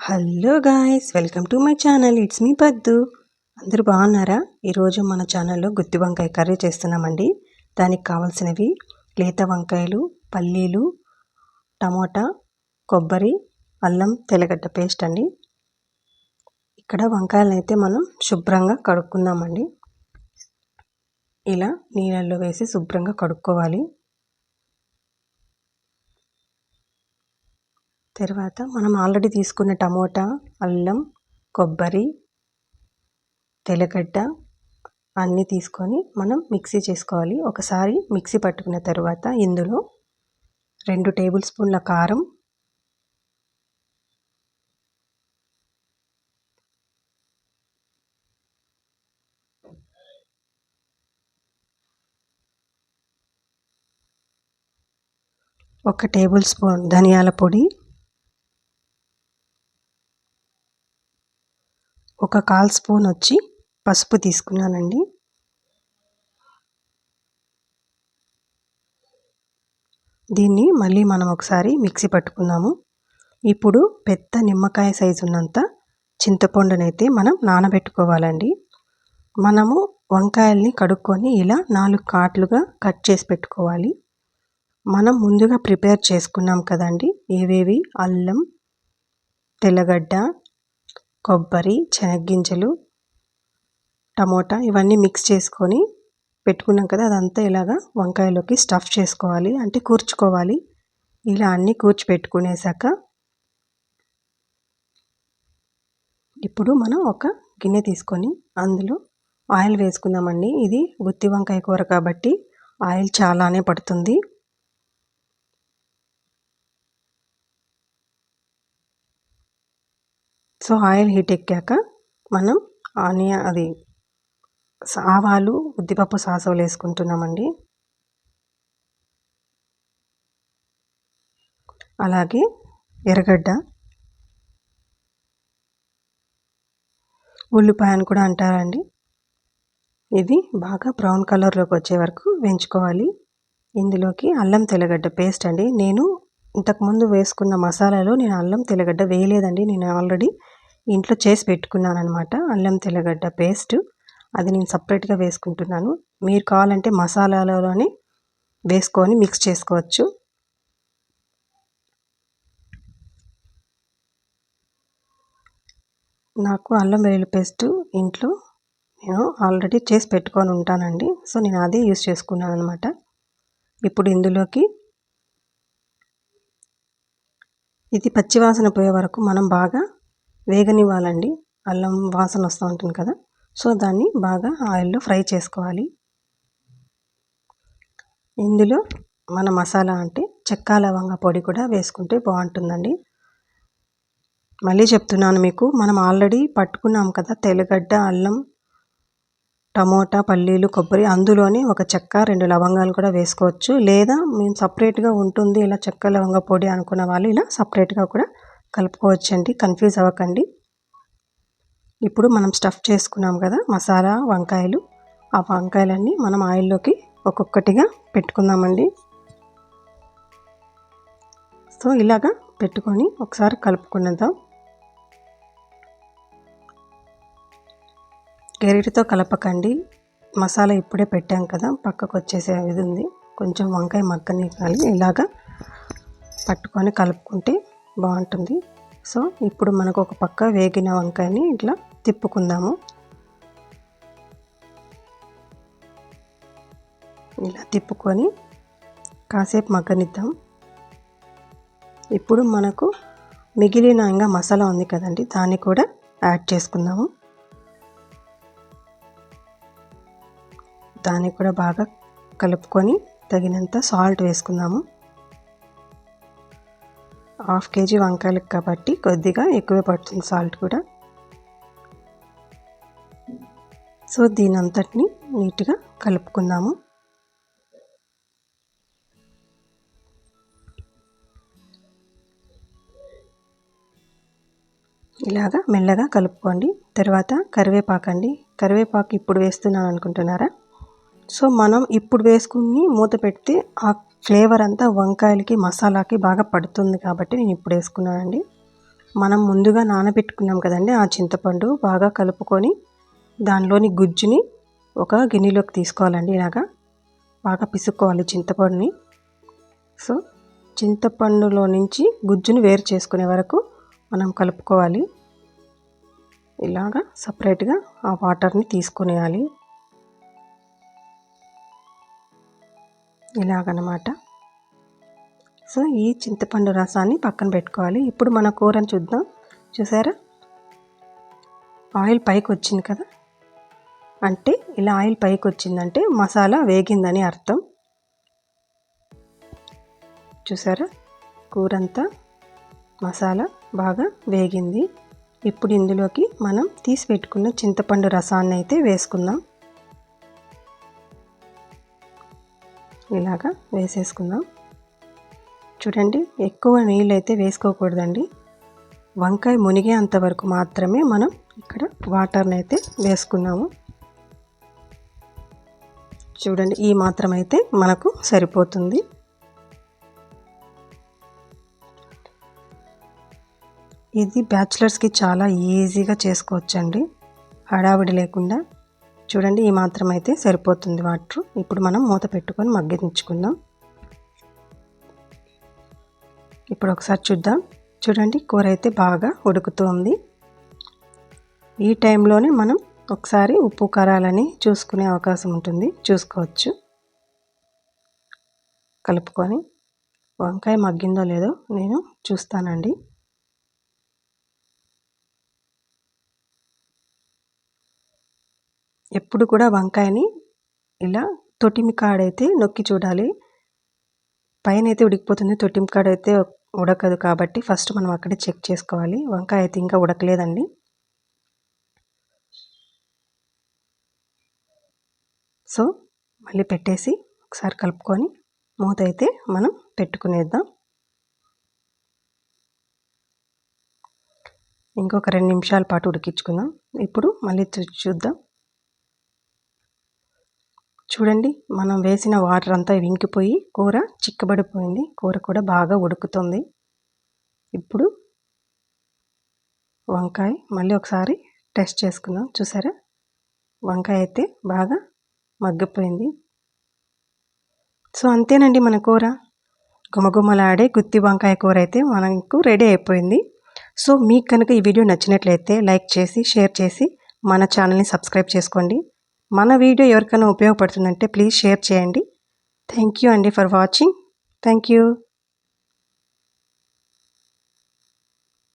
Hello guys welcome to my channel. It's me Paddu. అందరూ బాగున్నారా? ఈరోజు మన ఛానల్లో గుత్తి వంకాయ కర్రీ చేస్తున్నామండి. దానికి కావాల్సినవి లేత వంకాయలు పల్లీలు టమోటా కొబ్బరి అల్లం తెల్లగడ్డ పేస్ట్ అండి. ఇక్కడ వంకాయలను అయితే మనం శుభ్రంగా కడుక్కుందామండి. ఇలా నీళ్ళల్లో వేసి శుభ్రంగా కడుక్కోవాలి. తర్వాత మనం ఆల్రెడీ తీసుకున్న టమోటా అల్లం కొబ్బరి తెల్లగడ్డ అన్నీ తీసుకొని మనం మిక్సీ చేసుకోవాలి. ఒకసారి మిక్సీ పట్టుకున్న తర్వాత ఇందులో రెండు టేబుల్ స్పూన్ల కారం ఒక టేబుల్ స్పూన్ ధనియాల పొడి ఒక కాల్ స్పూన్ వచ్చి పసుపు తీసుకున్నానండి. దీన్ని మళ్ళీ మనం ఒకసారి మిక్సీ పట్టుకుందాము. ఇప్పుడు పెద్ద నిమ్మకాయ సైజు ఉన్నంత చింతపండునైతే మనం నానబెట్టుకోవాలండి. మనము వంకాయల్ని కడుక్కొని ఇలా నాలుగు కాట్లుగా కట్ చేసి పెట్టుకోవాలి. మనం ముందుగా ప్రిపేర్ చేసుకున్నాం కదండి ఏవేవి? అల్లం తెల్లగడ్డ కొబ్బరి శనగ్గింజలు టమోటా ఇవన్నీ మిక్స్ చేసుకొని పెట్టుకున్నాం కదా అదంతా ఇలాగా వంకాయలోకి స్టఫ్ చేసుకోవాలి. అంటే కూర్చుకోవాలి. ఇలా అన్నీ కూర్చి పెట్టుకునేసాక ఇప్పుడు మనం ఒక గిన్నె తీసుకొని అందులో ఆయిల్ వేసుకుందామండి. ఇది గుత్తి వంకాయ కూర కాబట్టి ఆయిల్ చాలానే పడుతుంది. సో ఆయిల్ హీట్ ఎక్కాక మనం ఆనియన్ అది ఆవాలు ఉద్దిపప్పు సాసవులు వేసుకుంటున్నామండి. అలాగే ఎర్రగడ్డ. ఉల్లిపాయ అని కూడా అంటారండి. ఇది బాగా బ్రౌన్ కలర్లోకి వచ్చే వరకు వేయించుకోవాలి. ఇందులోకి అల్లం తెల్లగడ్డ పేస్ట్ అండి. నేను ఇంతకుముందు వేసుకున్న మసాలాలో నేను అల్లం తెల్లగడ్డ వేయలేదండి. నేను ఆల్రెడీ ఇంట్లో చేసి పెట్టుకున్నాను అనమాట అల్లం తెల్లగడ్డ పేస్ట్. అది నేను సపరేట్గా వేసుకుంటున్నాను. మీరు కావాలంటే మసాలాలోనే వేసుకొని మిక్స్ చేసుకోవచ్చు. నాకు అల్లం వెల్లుల్లి పేస్ట్ ఇంట్లో నేను ఆల్రెడీ చేసి పెట్టుకొని ఉంటానండి. సో నేను అదే యూస్ చేసుకున్నాను అనమాట ఇప్పుడు ఇందులోకి ఇది పచ్చివాసన పోయే వరకు మనం బాగా వేగనివ్వాలండి. అల్లం వాసన వస్తూ ఉంటుంది కదా. సో దాన్ని బాగా ఆయిల్లో ఫ్రై చేసుకోవాలి. ఇందులో మన మసాలా అంటే చెక్క లవంగ పొడి కూడా వేసుకుంటే బాగుంటుందండి. మళ్ళీ చెప్తున్నాను మీకు మనం ఆల్రెడీ పట్టుకున్నాం కదా తెల్లగడ్డ అల్లం టమోటా పల్లీలు కొబ్బరి అందులోనే ఒక చెక్క రెండు లవంగాలు కూడా వేసుకోవచ్చు. లేదా మేము సపరేట్గా ఉంటుంది ఇలా చెక్క లవంగ పొడి అనుకున్న వాళ్ళు ఇలా సపరేట్గా కూడా కలుపుకోవచ్చండి. కన్ఫ్యూజ్ అవ్వకండి. ఇప్పుడు మనం స్టఫ్ చేసుకున్నాం కదా మసాలా వంకాయలు. ఆ వంకాయలన్నీ మనం ఆయిల్లోకి ఒక్కొక్కటిగా పెట్టుకుందామండి. సో ఇలాగా పెట్టుకొని ఒకసారి కలుపుకున్నదాం గెరిటితో కలపకండి. మసాలా ఇప్పుడే పెట్టాం కదా పక్కకు వచ్చేసే ఇది ఉంది. కొంచెం వంకాయ మగ్గని ఇలాగా పట్టుకొని కలుపుకుంటే బాగుంటుంది. సో ఇప్పుడు మనకు ఒక పక్క వేగిన వంకాయని ఇట్లా తిప్పుకుందాము. ఇలా తిప్పుకొని కాసేపు మగ్గనిద్దాం. ఇప్పుడు మనకు మిగిలిన ఇంకా మసాలా ఉంది కదండి దాన్ని కూడా యాడ్ చేసుకుందాము. దాన్ని కూడా బాగా కలుపుకొని తగినంత సాల్ట్ వేసుకుందాము. హాఫ్ కేజీ వంకాయలకు కాబట్టి కొద్దిగా ఎక్కువే పడుతుంది సాల్ట్ కూడా. సో దీని అంతటిని నీట్గా కలుపుకుందాము. ఇలాగా మెల్లగా కలుపుకోండి. తర్వాత కరివేపాకు అండి. కరివేపాకు ఇప్పుడు వేస్తున్నాను అనుకుంటున్నారా? సో మనం ఇప్పుడు వేసుకుని మూత పెడితే ఆ ఫ్లేవర్ అంతా వంకాయలకి మసాలాకి బాగా పడుతుంది కాబట్టి నేను ఇప్పుడు వేసుకున్నానండి. మనం ముందుగా నానబెట్టుకున్నాం కదండి ఆ చింతపండు బాగా కలుపుకొని దానిలోని గుజ్జుని ఒక గిన్నెలోకి తీసుకోవాలండి ఇలాగా. బాగా పిసుక్కోవాలి చింతపండుని. సో చింతపండులో నుంచి గుజ్జుని వేరు చేసుకునే వరకు మనం కలుపుకోవాలి. ఇలాగా సపరేట్గా ఆ వాటర్ని తీసుకునేయాలి. ఇలాగనమాట. సో ఈ చింతపండు రసాన్ని పక్కన పెట్టుకోవాలి. ఇప్పుడు మన కూరని చూద్దాం. చూసారా? ఆయిల్ పైకి వచ్చింది కదా? అంటే ఇలా ఆయిల్ పైకి వచ్చిందంటే మసాలా వేగిందని అర్థం. చూసారా? కూరంతా మసాలా బాగా వేగింది. ఇప్పుడు ఇందులోకి మనం తీసి పెట్టుకున్న చింతపండు రసాన్ని అయితే వేసుకుందాం. ఇలాగా వేసేసుకుందాం. చూడండి ఎక్కువ నీళ్ళు అయితే వేసుకోకూడదండి. వంకాయ మునిగే అంతవరకు మాత్రమే మనం ఇక్కడ వాటర్ని అయితే వేసుకున్నాము. చూడండి ఈ మాత్రం అయితే మనకు సరిపోతుంది. ఇది బ్యాచిలర్స్కి చాలా ఈజీగా చేసుకోవచ్చండి. హడావిడి లేకుండా చూడండి ఈ మాత్రం అయితే సరిపోతుంది వాటర్. ఇప్పుడు మనం మూత పెట్టుకొని మగ్గించుకుందాం ఇప్పుడు ఒకసారి చూద్దాం. చూడండి కూర అయితే బాగా ఉడుకుతోంది. ఈ టైంలోనే మనం ఒకసారి ఉప్పు కారాలని చూసుకునే అవకాశం ఉంటుంది. చూసుకోవచ్చు. కలుపుకొని వంకాయ మగ్గిందో లేదో నేను చూస్తానండి. ఎప్పుడు కూడా వంకాయని ఇలా తొటిమి కాడైతే నొక్కి చూడాలి. పైన అయితే ఉడికిపోతుంది. తొట్టిం కాడ అయితే ఉడకదు కాబట్టి ఫస్ట్ మనం అక్కడే చెక్ చేసుకోవాలి. వంకాయ అయితే ఇంకా ఉడకలేదండి. సో మళ్ళీ పెట్టేసి ఒకసారి కలుపుకొని మూత అయితే మనం పెట్టుకునేద్దాం. ఇంకొక రెండు నిమిషాల పాటు ఉడికించుకుందాం. ఇప్పుడు మళ్ళీ చూద్దాం. చూడండి మనం వేసిన వాటర్ అంతా వింకిపోయి కూర చిక్కబడిపోయింది. కూర కూడా బాగా ఉడుకుతుంది. ఇప్పుడు వంకాయ మళ్ళీ ఒకసారి టెస్ట్ చేసుకుందాం. చూసారా? వంకాయ అయితే బాగా మగ్గిపోయింది. సో అంతేనండి మన కూర. గుమగుమలాడే గుత్తి వంకాయ కూర అయితే మనకు రెడీ అయిపోయింది. సో మీకు కనుక ఈ వీడియో నచ్చినట్లయితే లైక్ చేసి షేర్ చేసి మన ఛానల్ని సబ్స్క్రైబ్ చేసుకోండి. మన వీడియో ఎవరికైనా ఉపయోగపడుతుందంటే ప్లీజ్ షేర్ చేయండి. థ్యాంక్ యూ అండి ఫర్ వాచింగ్ థ్యాంక్ యూ